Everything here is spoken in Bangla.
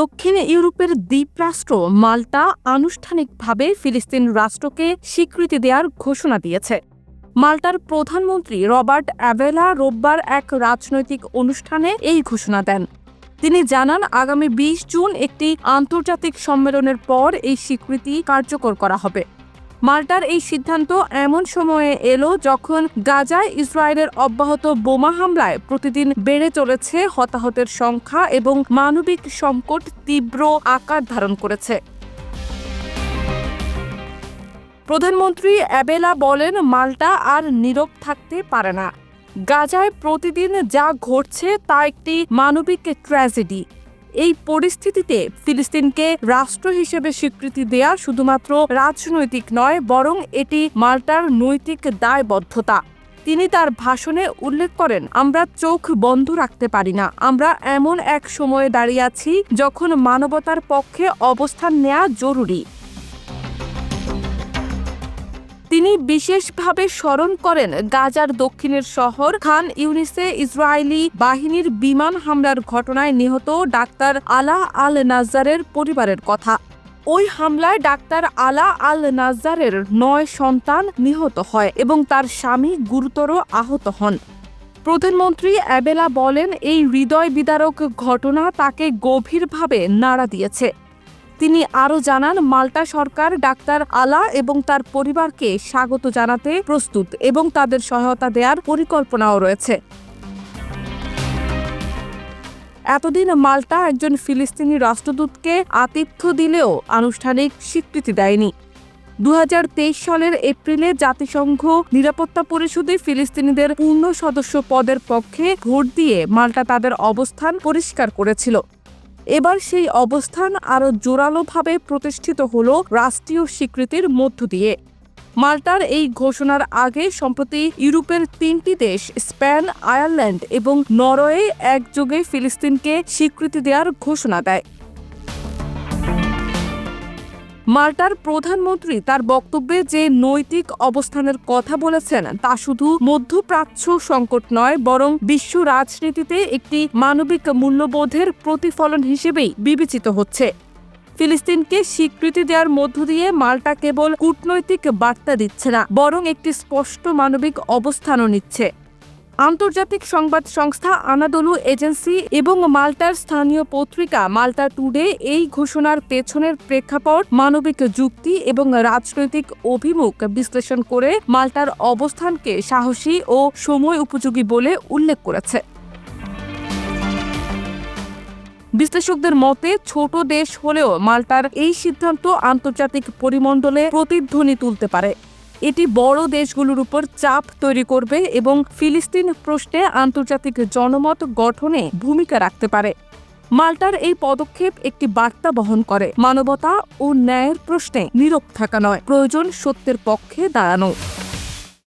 দক্ষিণ ইউরোপের দ্বীপরাষ্ট্র মাল্টা আনুষ্ঠানিকভাবে ফিলিস্তিন রাষ্ট্রকে স্বীকৃতি দেওয়ার ঘোষণা দিয়েছে। মাল্টার প্রধানমন্ত্রী রবার্ট অ্যাভেলা রোববার এক রাজনৈতিক অনুষ্ঠানে এই ঘোষণা দেন। তিনি জানান, আগামী বিশ জুন একটি আন্তর্জাতিক সম্মেলনের পর এই স্বীকৃতি কার্যকর করা হবে। মাল্টার এই সিদ্ধান্ত এমন সময়ে এলো যখন গাজায় ইসরায়েলের অব্যাহত বোমা হামলায় প্রতিদিন বেড়ে চলেছে হতাহতের সংখ্যা এবং মানবিক সংকট তীব্র আকার ধারণ করেছে। প্রধানমন্ত্রী অ্যাবেলা বলেন, মাল্টা আর নীরব থাকতে পারে না। গাজায় প্রতিদিন যা ঘটছে তা একটি মানবিক ট্র্যাজেডি। এই পরিস্থিতিতে ফিলিস্তিনকে রাষ্ট্র হিসেবে স্বীকৃতি দেয়া শুধুমাত্র রাজনৈতিক নয়, বরং এটি মাল্টার নৈতিক দায়বদ্ধতা। তিনি তার ভাষণে উল্লেখ করেন, আমরা চোখ বন্ধ রাখতে পারি না। আমরা এমন এক সময়ে দাঁড়িয়ে আছি যখন মানবতার পক্ষে অবস্থান নেওয়া জরুরি। তিনি বিশেষভাবে স্মরণ করেন গাজার দক্ষিণের শহর খান ইউনিসে ইসরায়েলি বাহিনীর বিমান হামলার ঘটনায় নিহত ডাক্তার আলা আল নাজারের পরিবারের কথা। ওই হামলায় ডাক্তার আলা আল নাজারের নয় সন্তান নিহত হয় এবং তার স্বামী গুরুতর আহত হন। প্রধানমন্ত্রী অ্যাবেলা বলেন, এই হৃদয় বিদারক ঘটনা তাকে গভীরভাবে নাড়া দিয়েছে। তিনি আরও জানান, মাল্টা সরকার, ডাক্তার আলা এবং তার পরিবারকে স্বাগত জানাতে প্রস্তুত এবং তাদের সহায়তা দেওয়ার পরিকল্পনাও রয়েছে। এতদিন মাল্টা একজন ফিলিস্তিনি রাষ্ট্রদূতকে আতিথ্য দিলেও আনুষ্ঠানিক স্বীকৃতি দেয়নি। দু হাজার তেইশ সালের এপ্রিলে জাতিসংঘ নিরাপত্তা পরিষদে ফিলিস্তিনিদের পূর্ণ সদস্য পদের পক্ষে ভোট দিয়ে মাল্টা তাদের অবস্থান পরিষ্কার করেছিল। এবার সেই অবস্থান আরও জোরালোভাবে প্রতিষ্ঠিত হল রাষ্ট্রীয় স্বীকৃতির মধ্য দিয়ে। মাল্টার এই ঘোষণার আগে সম্প্রতি ইউরোপের তিনটি দেশ, স্পেন, আয়ারল্যান্ড এবং নরওয়ে একযোগে ফিলিস্তিনকে স্বীকৃতি দেওয়ার ঘোষণা দেয়। মাল্টার প্রধানমন্ত্রী তার বক্তব্যে যে নৈতিক অবস্থানের কথা বলেছেন, তা শুধু মধ্যপ্রাচ্য সংকট নয়, বরং বিশ্ব রাজনীতিতে একটি মানবিক মূল্যবোধের প্রতিফলন হিসেবেই বিবেচিত হচ্ছে। ফিলিস্তিনকে স্বীকৃতি দেওয়ার মধ্য দিয়ে মাল্টা কেবল কূটনৈতিক বার্তা দিচ্ছে না, বরং একটি স্পষ্ট মানবিক অবস্থানও নিচ্ছে। আন্তর্জাতিক সংবাদ সংস্থা আনাদলু এজেন্সি এবং মাল্টার স্থানীয় পত্রিকা মাল্টা টুডে এই ঘোষণার পেছনের প্রেক্ষাপট, মানবিক যুক্তি এবং রাজনৈতিক অভিমুখ বিশ্লেষণ করে মাল্টার অবস্থানকে সাহসী ও সময় উপযোগী বলে উল্লেখ করেছে। বিশ্লেষকদের মতে, ছোট দেশ হলেও মাল্টার এই সিদ্ধান্ত আন্তর্জাতিক পরিমণ্ডলে প্রতিধ্বনি তুলতে পারে। এটি বড় দেশগুলোর উপর চাপ তৈরি করবে এবং ফিলিস্তিন প্রশ্নে আন্তর্জাতিক জনমত গঠনে ভূমিকা রাখতে পারে। মাল্টার এই পদক্ষেপ একটি বার্তা বহন করে। মানবতা ও ন্যায়ের প্রশ্নে নীরব থাকা নয়। প্রয়োজন সত্যের পক্ষে দাঁড়ানো।